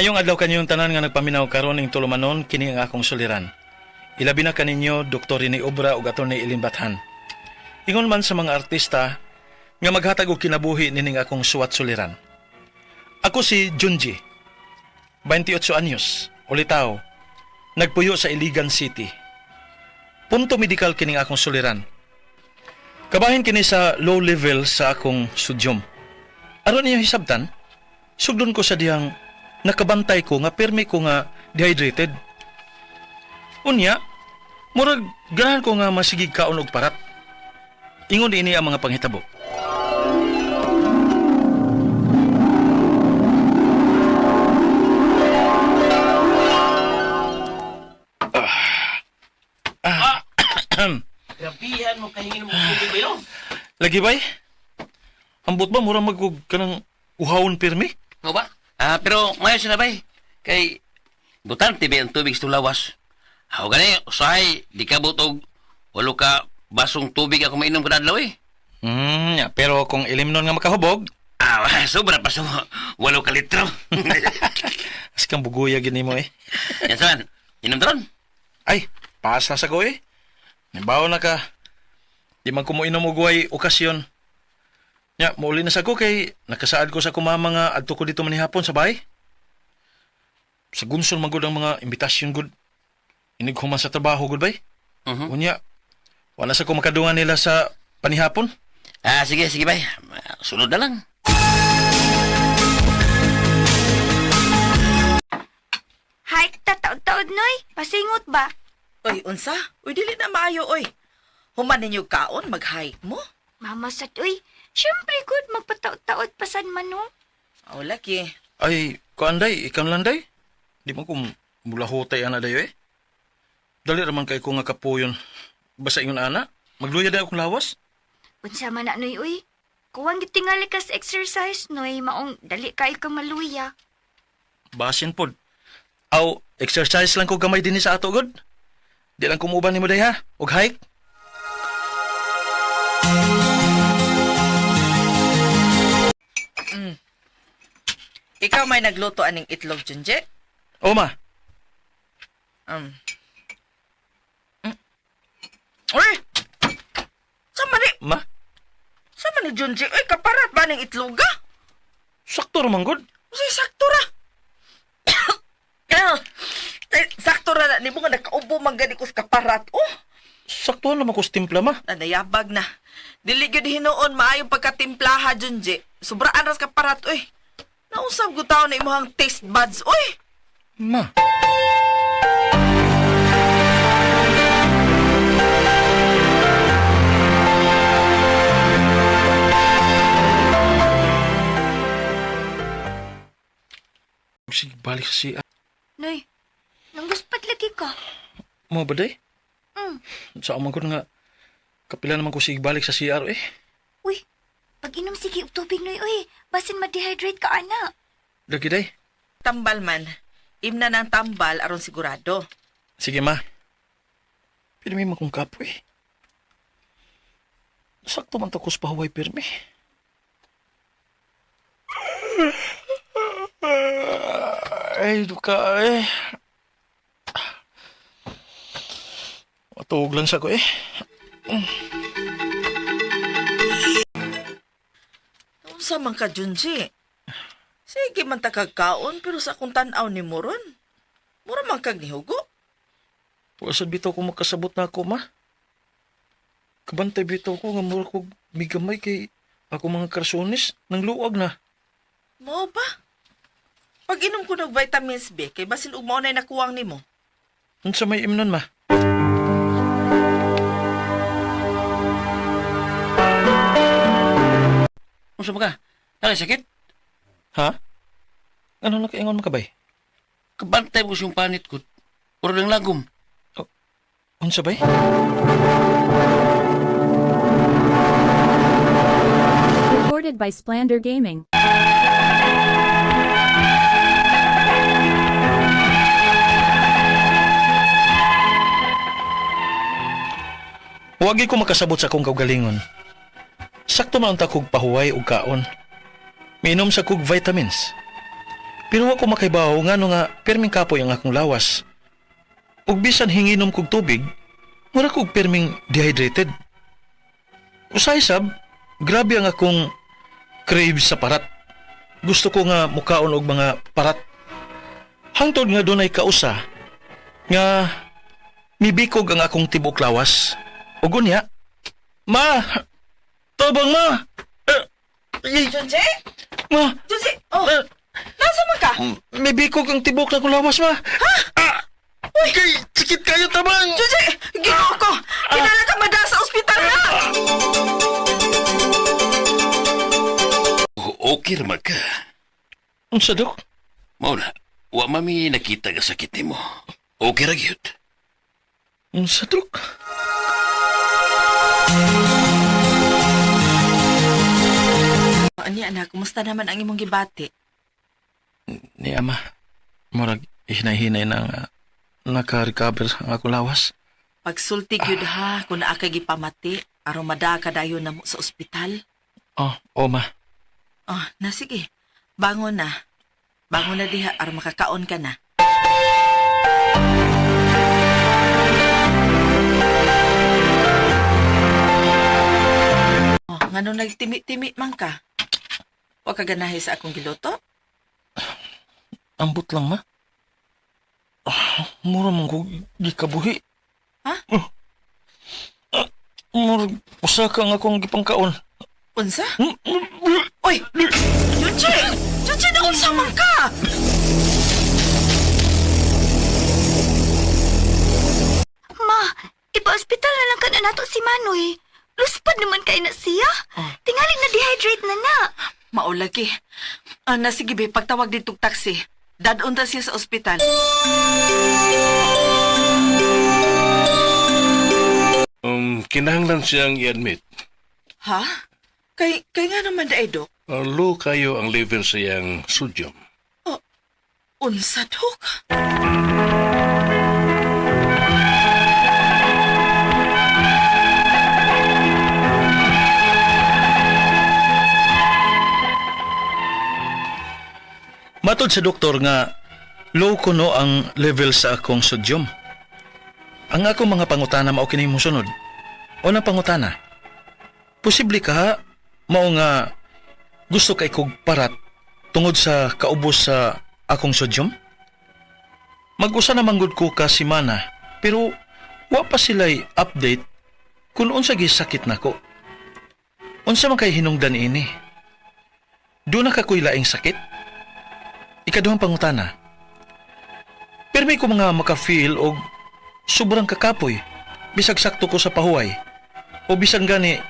Maayong adlaw kanyong tanan nga nagpaminaw karon ning tulumanon kini ang akong suliran. Ilabi na kaninyo Dr. ni Obra ug Atty. Ilin Bathan. Ingon man sa mga artista nga maghatag og kinabuhi nining akong suwat suliran. Ako si Junji. 28 anyos, ulitaw. Nagpuyo sa Iligan City. Punto medikal kining akong suliran. Kabahin kini sa low level sa akong sudyom. Aron niyo hisabtan, sugdon ko sa diyang nakabantay ko nga permi ko nga dehydrated. Unya, murag ganahan ko nga masigig kaon og parat. Ingon ini ang mga panghitabo. Grabihan mo kahingin mo tubig ba Lagi bay? Ambot ba murang magkog kanang uhawon permi? Mo ba? Ah, pero ngayon siya na bay. Kay butan tibi ang tubig sa lawas. Ako gani, usahay, di ka butog. Walo ka basong tubig ako mainom kada adlaw eh. Hmm, ya, pero kung ilim nun nga makahubog, Ah, sobra pa sa walo ka litro. as kang buguya gini mo eh. Yan saan? Inom taron? Ay, paas na sa ko eh. Nimbaw na ka. Di man ko mo inom og way okasyon. Ya, mauli na sa ko kay nakasaad ko sa kumama nga adto ko dito manihapon sa bahay. Sa gunsol man gud ang mga imbitasyon gud. Inig human sa trabaho gud bay. Mhm. Unya, wala sa ko makadungan nila sa panihapon. Ah, sige, sige bay. Sunod na lang. Hay, tataod-taod noy. Pasingot ba? Oy, unsa? Uy, dili na maayo, oy. Human ninyo kaon, mag-hike mo. Mama sat, uy. Siyempre, good. Magpataod-taod pasan man no. Aw, laki. Ay, kuanday, ikaw landay. Di man ko mula hutay ana dayo eh. Dali raman kay ko nga kapuyon. Basta ingon ana, magluya dayo akong lawas. Unsa man na, noy, uy. Kuwang gitingali ka sa exercise, noy. Maong dali ka ikaw maluya. Basin pod. Aw, exercise lang ko gamay din sa ato god. Di lang kumuban nimo day ha, og hike. Ikaw may nagluto aning itlog, Junje? O ma, Um. Mm. Uy! Sama ni, ma, sama ni Junje? Uy, kaparat ba ning itloga? sakto raman god. Uy, sakto ra. Ah, eh, sakto ra na, ni mo nga nakaubo man gani ko sa kaparat. Oh, Sakto naman ko sa timpla ma. nanayabag na. Dili gyud hinoon maayong pagkatimplaha, Junje. Sobraan ras kaparat, uy. Nausab ko tao na imong taste buds, uy. Ma. Sige, balik sa siya. Noy, nanguspat lagi ka. Mo ba day? Mm. Sa amang ko nga, kapila naman ko sige balik sa CR eh. Uy, pag inom sige og tubig, noy, uy. Basin ma-dehydrate ka, ana. Lagi day. Tambal man. Imna ng tambal aron sigurado. Sige ma. Pili may makong kapoy. Sakto man takos pa Hawaii pirmi. Ay, duka eh. Matulog lang sa ko eh. Unsa man ka, Junji? Sige man ta kagkaon, pero sa akong tanaw ni Moron. Mura man kag nihugo. Pagkasad bitaw ko makasabot na ako, ma. Kabantay bitaw ko nga mura ko migamay kay ako mga karsones nang luwag na. Mo ba? Pag inom ko ng vitamins B, kay basin ug mao nay nakuwang nimo. Unsa may imnon, ma? Unsa ba ka? Sakit? Ha? Ano na kaingon mo kabay? Kabantay mo siyang panit ko. Puro ng lagom. Unsa bay? Recorded by Splander Gaming. Wagi ko makasabot sa akong kaugalingon. Sakto man ta kog pahuway ug kaon. Minom sa kog vitamins. Pero ako makaibaw nga no nga perming kapoy ang akong lawas. Ug bisan hinginom kog tubig, mura kog perming dehydrated. Usay sab, grabe ang akong crave sa parat. Gusto ko nga mukaon og mga parat. Hangtod nga dunay kausa nga mibikog ang akong tibok lawas. Ug unya, ma, tabang ma. Eh, eh, Junji? ma, Junji! Oh, eh, nasa man ka? may bikog ang tibok na kong lawas, ma. Ha? Ah! Kay, sakit kayo, tabang! Junji! Ginoo ko! Kinala ka madala sa ospital na! O- Okay raman ka. Ang sadok? Mauna, wa mami nakita ka sakit nimo. Okay ra gyud. Ang sadok? Ani anak, kumusta naman ang imong gibati? Ni ama, murag hinay-hinay na nga naka-recover ang akong lawas. Pagsulti gyud ha kung naa kay gipamati aron mada ka dayon namo sa ospital. Oh, o ma. Oh, na sige. Bangon na. Bangon na diha aron makakaon ka na. Oh, ngano nagtimi-timi man ka? Wa ka sa akong giluto? Ambot lang, ma. Ah, mura man ko gikabuhi. Ha? Ah, ah, murag usa ka nga akong gipangkaon. Unsa? Oy! Junji! Junji na unsa man ka? Ma, ipa-ospital na lang ka na nato si Manoy. Luspad naman kay na siya. Tingali na dehydrate na na. Maulagi. Ah, na sige be, pagtawag ditong taxi. Dadon ta siya sa ospital. Um, kinahanglan siyang i-admit. Ha? Kay, kay nga naman da Dok. Uh, low kayo ang level sa iyang sodium. Unsa, Dok? Matod sa doktor nga low ko no ang level sa akong sodium. Ang akong mga pangutana mao kini mosunod. Unang pangutana. Posible ka mao nga gusto kay kog parat tungod sa kaubos sa akong sodium? Mag-usa na manggod ko ka si Mana, pero wa pa sila'y update kung unsa gisakit nako. Unsa man kay hinungdan ini? Doon na kakoy laing sakit? Ikaduhang pangutana. Permi ko mga maka-feel og sobrang kakapoy bisag sakto ko sa pahuway o bisan gani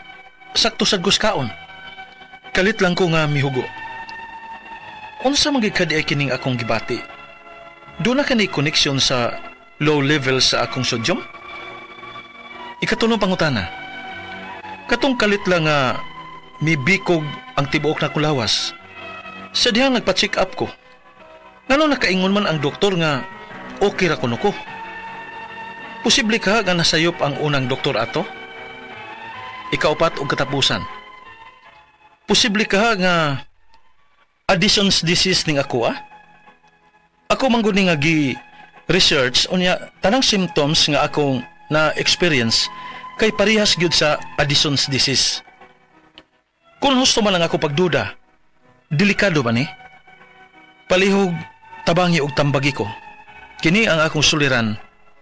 sakto sa guskaon. Kalit lang ko nga mihugo. Unsa man gid kadi ay kining akong gibati? Doon na kani connection sa low level sa akong sodium? Ikatulong pangutana. Katong kalit lang nga mibikog ang tibuok na kulawas. Sa dihang nagpa-check up ko, Ngano nakaingon man ang doktor nga okay ra kuno ko. Posible ka nga nasayop ang unang doktor ato? Ikaupat og katapusan. Posible ka nga Addison's disease ning ako ah? Ako man gud ni nga gi research unya tanang symptoms nga akong na experience kay parehas gyud sa Addison's disease. Kung husto man lang ako pagduda, delikado ba ni? Palihog, tabangi og tambagi ko. Kini ang akong suliran,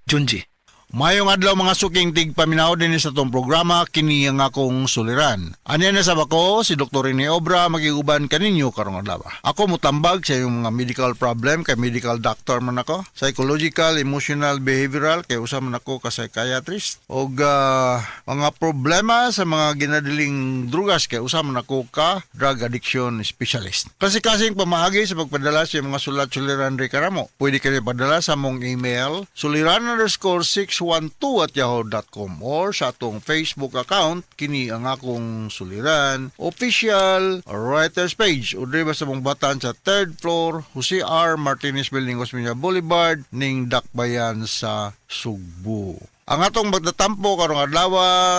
Junji. Mayong adlaw mga suking tigpaminaw din sa tong programa kini ang akong suliran. Anya na sa bako si Dr. Rene Obra magiguban kaninyo karong adlaw. Ako mutambag sa iyong mga medical problem kay medical doctor man ako, psychological, emotional, behavioral kay usa man ako ka psychiatrist og ah, mga problema sa mga ginadiling drugas kay usa man ako ka drug addiction specialist. Kasi kasing pamaagi sa pagpadala sa mga sulat suliran re karamo. Pwede kayo padala sa mong email suliran underscore 612 at yahoo.com or sa atong Facebook account kini ang akong suliran official writers page o ba sa mong batan sa third floor Jose R. Martinez Building Osmeña Boulevard ning Dakbayan sa Sugbo. Ang atong magtatampo karong adlaw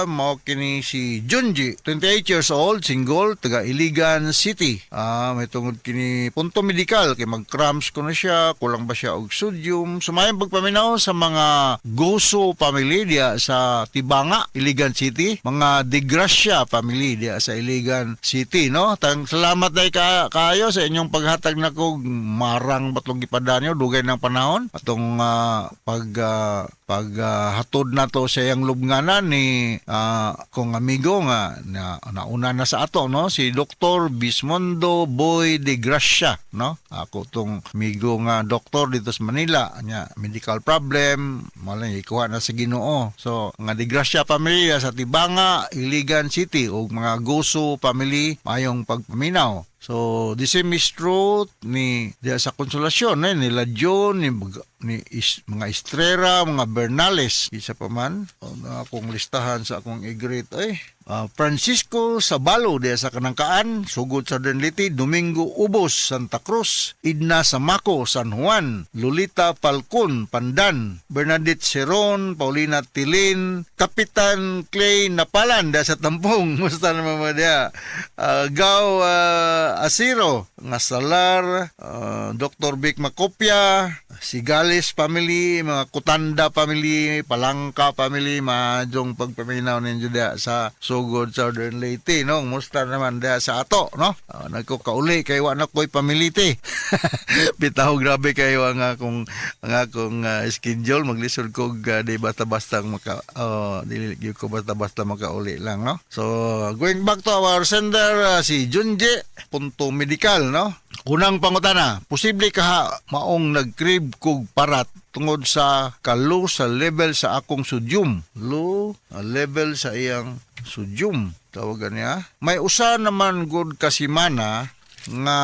mao kini si Junji, 28 years old, single, taga Iligan City. Ah, may tungod kini punto medikal kay mag-cramps ko na siya, kulang ba siya og sodium. Sumayang pagpaminaw sa mga Goso family diya sa Tibanga, Iligan City, mga De Gracia family diya sa Iligan City, no? Tang salamat day ka kayo sa inyong paghatag nako marang batlong gipadanyo dugay ng panahon atong ah, pag ah, pag ah, hatod na to sa iyang lubnganan ni ah, kong amigo nga na nauna na sa ato no? Si Dr. Bismondo Boy de Gracia no? Ako tong amigo nga doktor dito sa Manila. Nya medical problem. Malay ikuha na sa Ginoo. So nga de Gracia family sa Tibanga Iligan City ug mga Goso family mayong pagpaminaw So, the same is true ni diya sa konsolasyon eh, nila John, ni, Mag- ni is, mga Estrera, mga Bernales. Isa pa man, na akong listahan sa akong igrit ay. Ah, Francisco Sabalo diya sa Kanangkaan, Sugod sa Denliti, Domingo Ubos, Santa Cruz, Idna Samaco, San Juan, Lolita Falcon, Pandan, Bernadette Seron, Paulina Tilin, Kapitan Clay Napalan diya sa Tampong, musta naman mo diya. Ah, Gaw ah, Asiro, Ngasalar, uh, Dr. Vic Makopya, Sigales family, mga Kutanda family, Palangka family, majong pagpaminaw ninyo diya sa Sugod Southern Leyte, no? Musta naman diya sa ato, no? Uh, nagkukauli kay wa na ko'y pamilite. Bitaw grabe kayo ang akong ang akong ah, schedule maglisod ko uh, di basta-basta maka oh, dili ko basta-basta makauli lang no. So going back to our sender ah, si Junje punto medical no. Unang pangutana, posible ka maong nagkrib kog parat tungod sa kalo sa level sa akong sodium. Low level sa iyang sodium tawagan niya. May usa naman good kasimana nga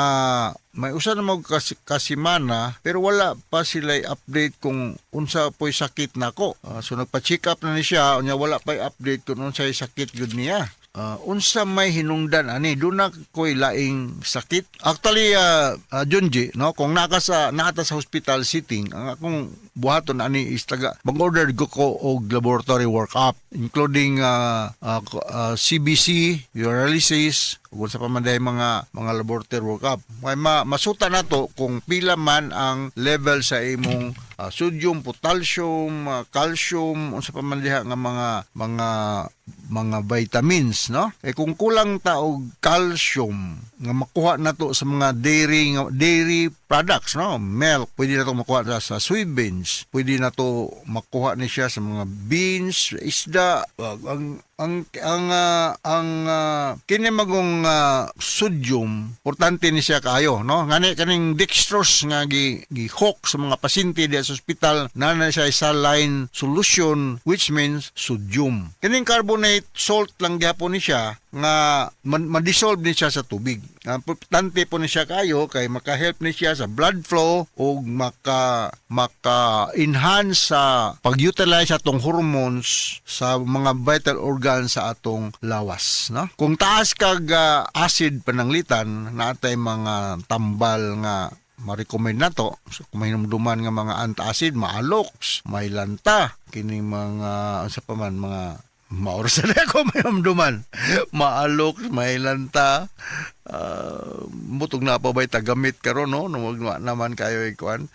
may usa na mo kas, kasimana pero wala pa sila update kung unsa po'y sakit nako. Ah, so nagpa-check up na ni siya unya wala pa update kung unsay sakit gud niya. Ah, unsa may hinungdan ani do na ko'y laing sakit. Actually uh, Junji no kung naka sa naata sa hospital sitting ang akong buhaton ani is taga mag-order ko ko og laboratory workup including ah, ko- ah, CBC, urinalysis, ug sa pamanday mga mga laboratory workup. May ma, masuta nato kung pila man ang level sa imong ah, sodium, potassium, ah, calcium, unsa pa man diha nga mga mga mga vitamins, no? Eh kung kulang ta og calcium nga makuha nato sa mga dairy dairy products, no? Milk, pwede na to makuha sa, sa soybeans, pwede na to makuha ni siya sa mga beans, isda, wag- ang ang ang ah, ang ah, kini magong ah, sodium importante ni siya kayo no ngani kaning dextrose nga gi gihok sa mga pasyente diya sa ospital na na siya saline solution which means sodium kining carbonate salt lang gyapon ni siya nga ma-dissolve ni siya sa tubig. Importante po ni siya kayo kay maka-help ni siya sa blood flow o maka maka-enhance sa pag-utilize atong hormones sa mga vital organs sa atong lawas, no? Kung taas kag ah, acid pananglitan natay mga tambal nga ma-recommend na to. So, kung hinumduman nga mga antacid maalox may lanta kining mga sa pa man mga maoras na ako may humduman maalok may lanta uh, butog na pa ba'y tagamit karon no? No wag na- naman kayo ikuan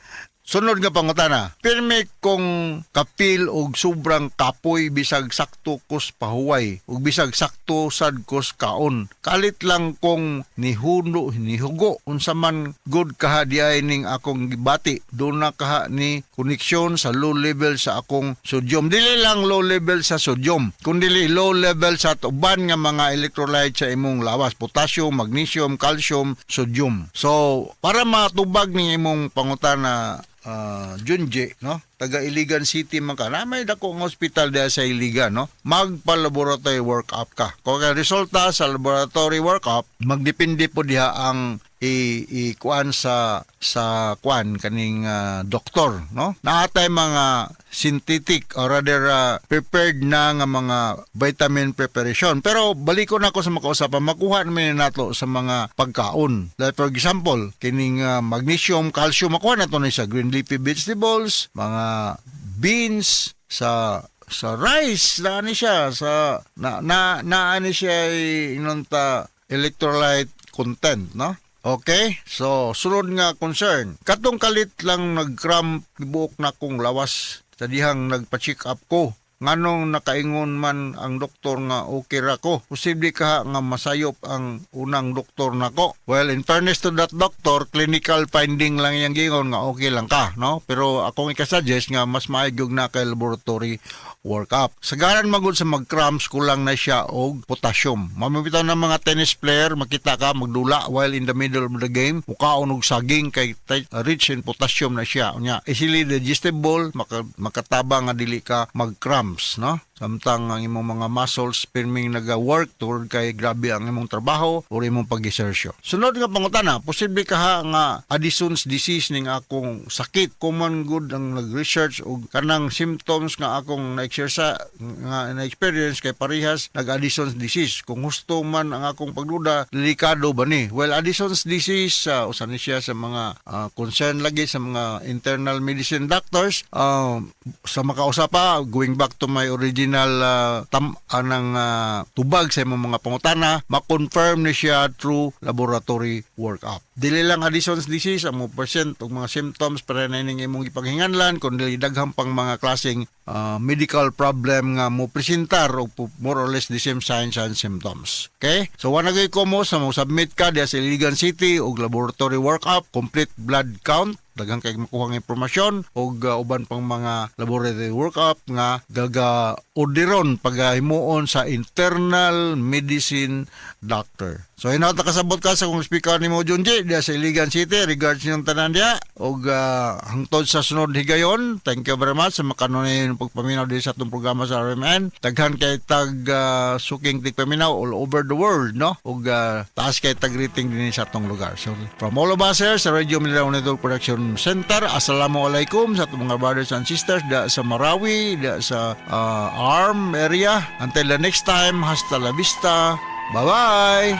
Sunod nga pangutana, pirmi kung kapil og sobrang kapoy bisag sakto kos pahuway ug bisag sakto sad kos kaon. Kalit lang kung nihuno nihugo unsa man good kaha diay ning akong gibati. Do na kaha ni koneksyon sa low level sa akong sodium. Dili lang low level sa sodium, kundi low level sa uban nga mga electrolyte sa imong lawas, potassium, magnesium, calcium, sodium. So, para matubag ni imong pangutana uh, Junji, no? Taga Iligan City man ka. Na may dako nga hospital diya sa Iligan, no? Magpa-laboratory workup ka. Kung ang resulta sa laboratory workup, magdepende po diha ang i, i kuan sa sa kuan kaning ah, doktor no? Naatay mga synthetic or rather ah, prepared na nga mga vitamin preparation. Pero balik ko na ako sa makausapan makuha namin nato sa mga pagkaon. Like for example kining ah, magnesium calcium makuha nato ni sa green leafy vegetables mga beans sa sa rice na ani siya sa na na, na ani siya inunta electrolyte content no Okay? So, sunod nga concern. Katong kalit lang nag-cramp buok na kong lawas sa dihang nagpa-check up ko. Nganong nakaingon man ang doktor nga okay ra ko. Posible ka nga masayop ang unang doktor nako. Well, in fairness to that doctor, clinical finding lang yang gingon nga okay lang ka, no? Pero akong ikasuggest nga mas maayog na kay laboratory workup. Sagaran magud sa mag-cramps kulang na siya og potassium. Mamabitaw ng mga tennis player makita ka magdula while in the middle of the game mukaon og saging kay tay- rich in potassium na siya. Unya easily digestible maka, makataba nga dili ka mag-cramps, no? Samtang ang imong mga muscles pirming naga-work toward kay grabe ang imong trabaho o imong pag-exertion. Sunod nga pangutana, posible ka ha nga Addison's disease ning akong sakit. Common good ang nag-research og kanang symptoms nga akong na-exercise nga na-experience kay parehas nag-Addison's disease. Kung gusto man ang akong pagduda, delikado ba ni? Well, Addison's disease, uh, usa ni siya sa mga ah, concern lagi sa mga internal medicine doctors. Ah, sa makausapa, going back to my original uh, tam anang ah, tubag sa imong mga pangutana, ma-confirm ni siya through laboratory workup. Dili lang Addison's disease, mga percent o mga symptoms para na ining imong ipanghinganlan, kundi daghang pang mga klaseng ah, medical problem nga mo presentar o pu- more or less the same signs and symptoms. Okay? So, wanagay ko mo sa mo submit ka diya sa Iligan City og laboratory workup, complete blood count, daghang kay makuha nga impormasyon o uban pang mga laboratory workup nga gaga orderon pagahimuon sa internal medicine doctor. So hinata kasabot ka sa kung speaker ni mo Junji diya sa Iligan City regards niyong tanan diya og ah, hangtod sa sunod higayon. Thank you very much sa makanunin pagpaminaw din sa atong programa sa RMN. Daghan kay tag ah, suking tigpaminaw all over the world no og ah, taas kay tag rating din sa atong lugar. So from all of us here sa Radio Mindanao Network Production Center, assalamualaikum sa atong mga brothers and sisters da sa Marawi, da sa ah, ARM area. Until the next time, hasta la vista. Bye-bye!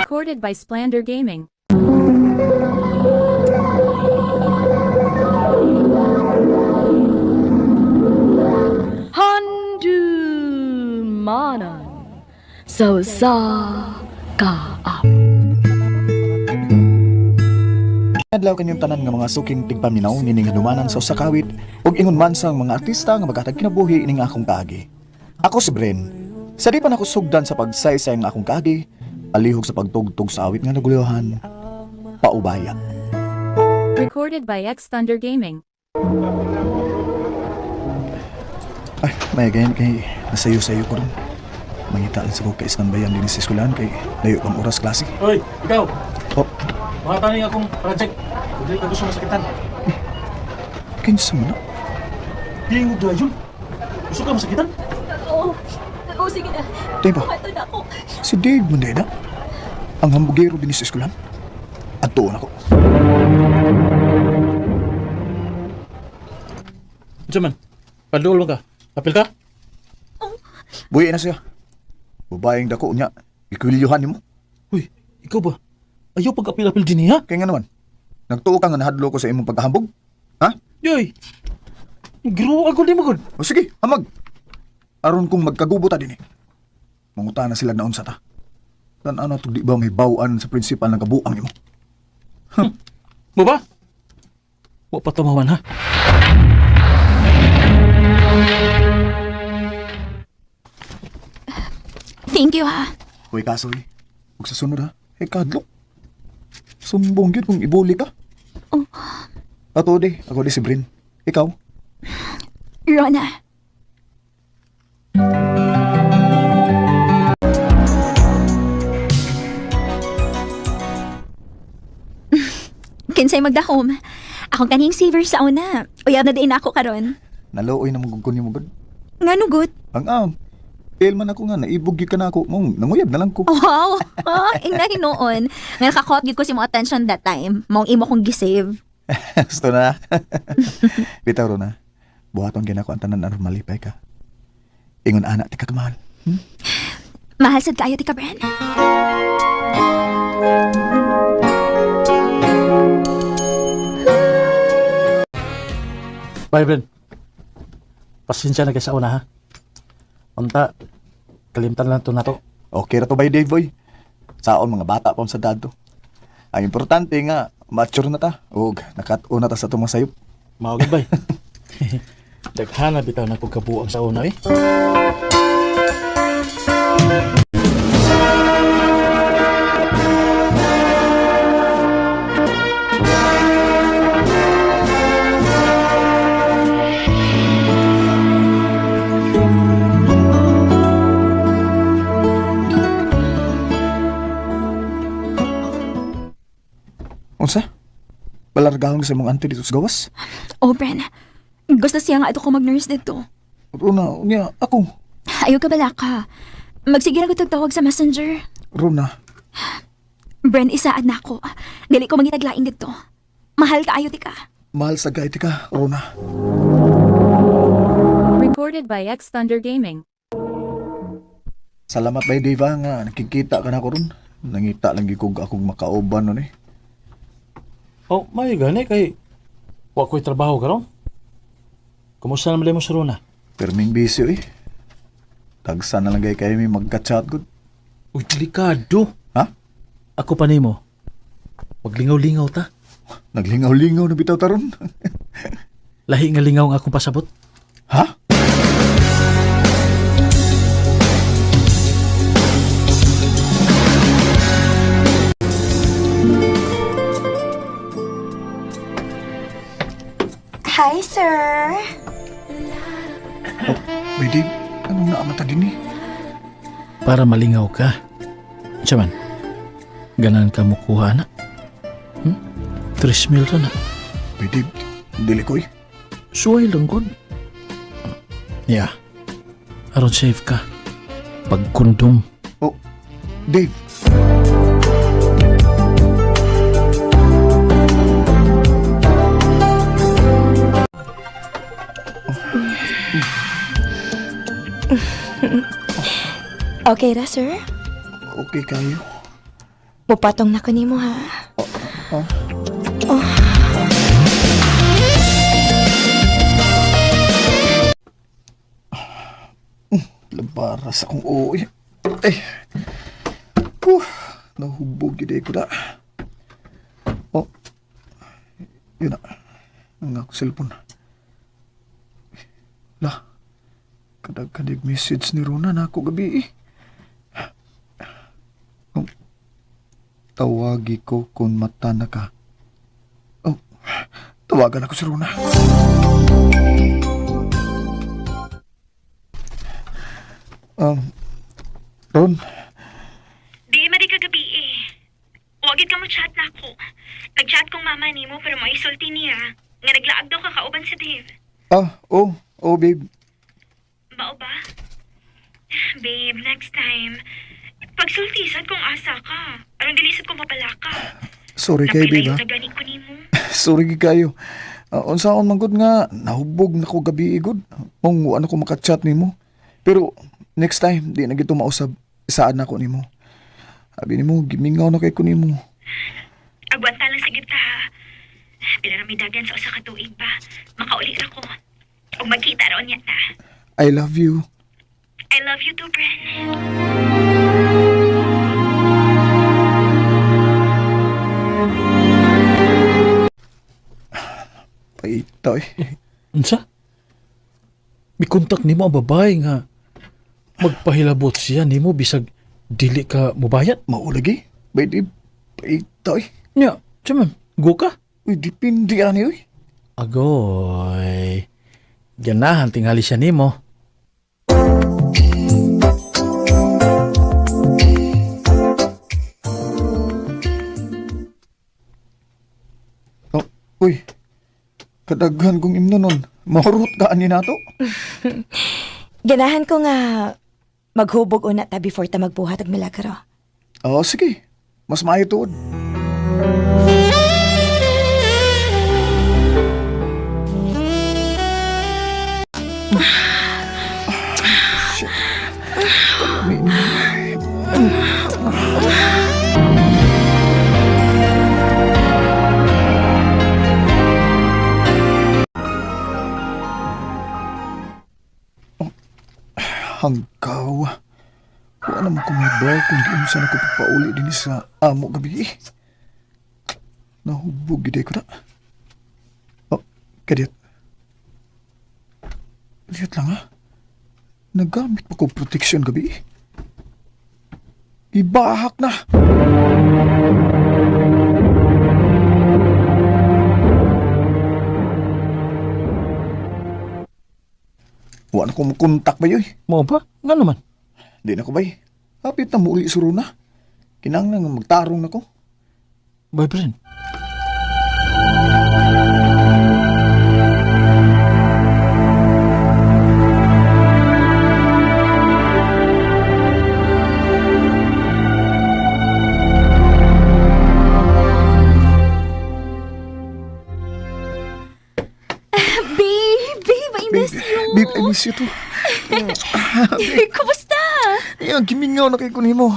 Recorded by Splander Gaming. Handumanan so sa kaap. Adlaw kanyang tanan nga mga suking tigpaminaw nining hinumanan sa usakawit ug ingon man sang mga artista nga maghatag kinabuhi ning akong kaagi. Ako si Bren. Sa di pa nako sugdan sa pagsaysay nga akong kaagi, alihog sa pagtugtog sa awit nga naguluhan, paubaya. Recorded by X Thunder Gaming. Ay, may ganyan kay nasayo-sayo ko rin. Mangita lang sa ko kay bayan din sa eskwelahan kay layo pang oras klase. Hoy, ikaw, Oh, mga taning akong project. Hindi ka gusto masakitan. kinsa man na? Hingog na yun. Gusto ka masakitan? Oo. Oo, sige na. Diba? Ito na ako. Si Dave Mandela. Ang hambugero din sa eskwelahan. At doon ako. Diyan man, paduol mo ka. Kapil ka? Buhi na siya. Babaeng dako niya. Ikwilyohan ni mo. Uy, ikaw ba? Ayaw pag-apil-apil din niya? Kaya nga naman, nagtuo ka nga nahadlo ko sa imong pagkahambog? Ha? Yoy! Giro ako di mo gud. O sige, hamag. Aron kong magkagubo ta din eh. Manguta na sila naon sa ta. Tan ano to di ba may bawaan sa prinsipal ng kabuang imo? Mo ba? Wa pa tumawan ha. Thank you ha. Huwag kasoy. Huwag sa sunod ha. Eh kadlo. Sumbong yun kung ibuli ka. Oh. Ato di, ako di si Brin. Ikaw? Rona. Kinsay magdahom. Ako kaning saver sa una. Uyab na din ako karon. Naluoy na magugkon niyo mo Nga nugot. Ang am. Fail man ako nga, naibog yun ka na ako. Mong, nanguyab na lang ko. Wow! Ah, ingna noon. Nga nakakot ko si mo attention that time. Mong imo kong gisave. Gusto na. Bitaw ro na. Buhaton ginako ang tanan aron malipay ka. Ingon anak ti ka kamahal. Mahal sad kaayo ti ka, Bren. Bye, Ben. Pasensya na kayo sa una, ha? Unta, kalimtan lang to na to. Okay ra to bay Dave boy. Saon mga bata pa sa dado. Ang importante nga mature na ta ug nakatuna ta sa mga sayop. Mawagad, bay. Daghana bitaw na kong kabuang sa una, eh. Balargahon sa mong auntie dito sa gawas? Oh, Bren. Gusto siya nga ito ko mag-nurse dito. Runa, unya ako. Ayaw ka bala ka. Magsige na ko tagtawag sa messenger. Runa, Bren, isaad na ako. Dili ko mangitaglaing dito. Mahal ka ayo ti ka. mahal sa gaiti ka, Runa. Recorded by X Thunder Gaming. Salamat bay Dave ah, nga nakikita ka na ko ron. Nangita lang gikog akong makauban nun eh. Oh, may gani kay wa ko'y trabaho karon. Kumusta naman mo sa Rona? Perming busy eh. Tagsa na lang gay kayo may magka-chat good. Uy, delikado. Ha? Ako pa nimo. Maglingaw-lingaw ta. Naglingaw-lingaw na bitaw taron. Lahi nga lingaw nga akong pasabot. Naamata din eh? Para malingaw ka. Siya man, ganan ka mukuha na. Hmm? Tres mil ra na. Dave, dili ko eh. Suway lang gud. Yeah. Aron safe ka. Pagkundom. Oh, Dave. Okay ra, sir? Okay kayo. Pupatong na ko nimo ha. Labaras akong uwi. Ay. Puh, nahubog yun ko na. Oh. Yun na. Ang ako cellphone. Kadag-kadig message ni Rona na ako gabi eh. Oh. Tawagi ko kung mata na ka. Oh. Tawagan ako si Rona. Um, Ron, Di madi ka gabi eh. Wagid ka mo chat na ako. Nag-chat kong mama ni mo pero may isulti niya. Nga naglaag daw ka kauban sa Dave. ah, oh, oh babe, Mao ba? Babe, next time. Pagsultisan kung asa ka. Anong dilisod kong mapala ka. sorry kay babe ha. ko. Sorry gid kayo. Uh, unsaon man gud nga nahubog na ko gabi igod. Mong ano ko makachat nimo. Pero next time di na gito mausab. Saan na ko nimo. Abi nimo gimingaw na kay ko nimo. Agwanta lang sa gita ha. Pila na may dagan sa usa ka tuig pa. Makauli ra ko. Ug magkita raon niya ta. I love you. I love you too, Bren. Paitoy. Unsa? May kontak nimo ang babae nga magpahilabot siya nimo bisag dili ka mubayad. Maulagi. Di paitoy. Nya, siya man, go ka. Uy, dipindi ani uy. Agoy. Ganahan tingali siya nimo. Uy. Kadaghan kong imnonon. Mahurot ka ani nato. Ganahan ko nga maghubog una ta before ta magbuhat og milagro. Oh, sige. Mas maayo tuod. Hangkaw. Wala naman ko may baw kung giunsan ako pagpauli din sa amo gabi. Nahubog gid ko na. Oh, kadiyat. Kadiyat lang ha. Nagamit pa ko protection gabi. Ibahak na. Wala ko makontak ba yun? Mo ba? Nga naman. Di na ko bay. Hapit na muli suro na. Kinanglan nga magtarong na ko. Boyfriend. Miss you too. Kumusta? Eh, ang gimingaw na kay kunin mo.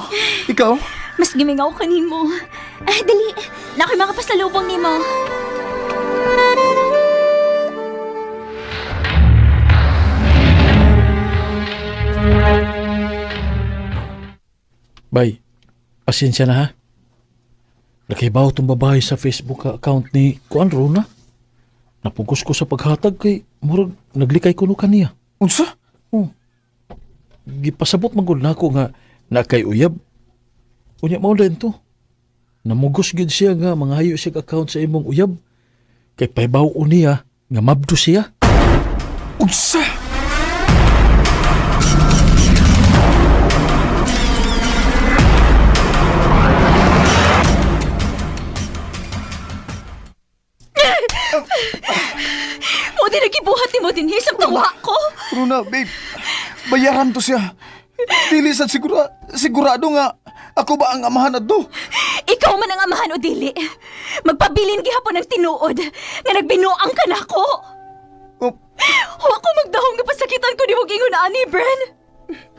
Ikaw? Mas gimingaw ka nimo. Ah, dali. Nakoy mga pasalubong nimo. Bay, pasensya na ha. Nakibaw tong babae sa Facebook account ni Kuan Rona. Napugos ko sa paghatag kay murag naglikay ko no kaniya. Unsa? Gipasabot man gud nako nga na kay uyab. Unya mao din to. Namugos gid siya nga mangayo siya account sa imong uyab. Kay paybaw niya nga mabdo siya. Unsa? Ko. Runa, babe. Bayaran to siya. Dili sa sigura, sigurado nga ako ba ang amahan na to? Ikaw man ang amahan o dili. Magpabilin gihapon ng tinuod nga nagbinuang ka nako. Oh, Huwag ko magdahong nga pasakitan ko ni mo gingon ani, Bren.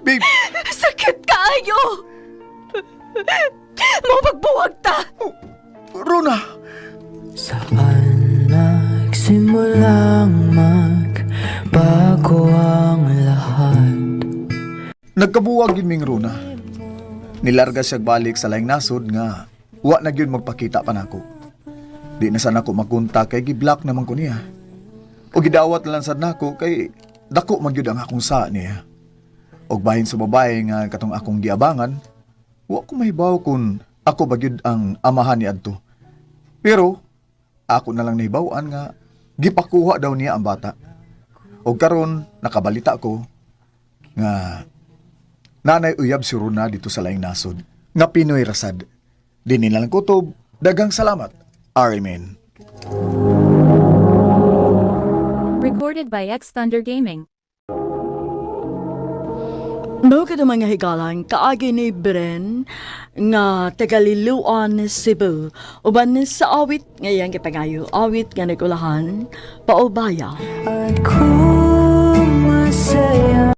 babe, Sakit kaayo. Mo pagbuwag ta. Runa. Saan nagsimulang magbago ang lahat? Nagkabuwag yun ming Runa. Nilarga siya balik sa laing nasod nga wa na gyud magpakita pa nako. Di na sana ako magunta kay giblock naman ko niya. O gidawat lang sad nako kay dako man gyud ang akong sa niya. Og bahin sa babae nga katong akong giabangan, wa ko mahibaw kung ako ba gyud ang amahan ni adto. Pero ako na lang nahibawan nga gipakuha daw niya ang bata. Og karon nakabalita ko nga Nanay uyab si Runa dito sa laing nasod. Nga Pinoy rasad. Di nila lang kutob. Dagang salamat. Amen. Recorded by X Thunder Gaming. Mao ka mga higalang kaagi ni Bren nga tagaliluan ni Cebu uban ni sa awit ngayang gipangayo awit nga nagulahan paubaya. At kung masaya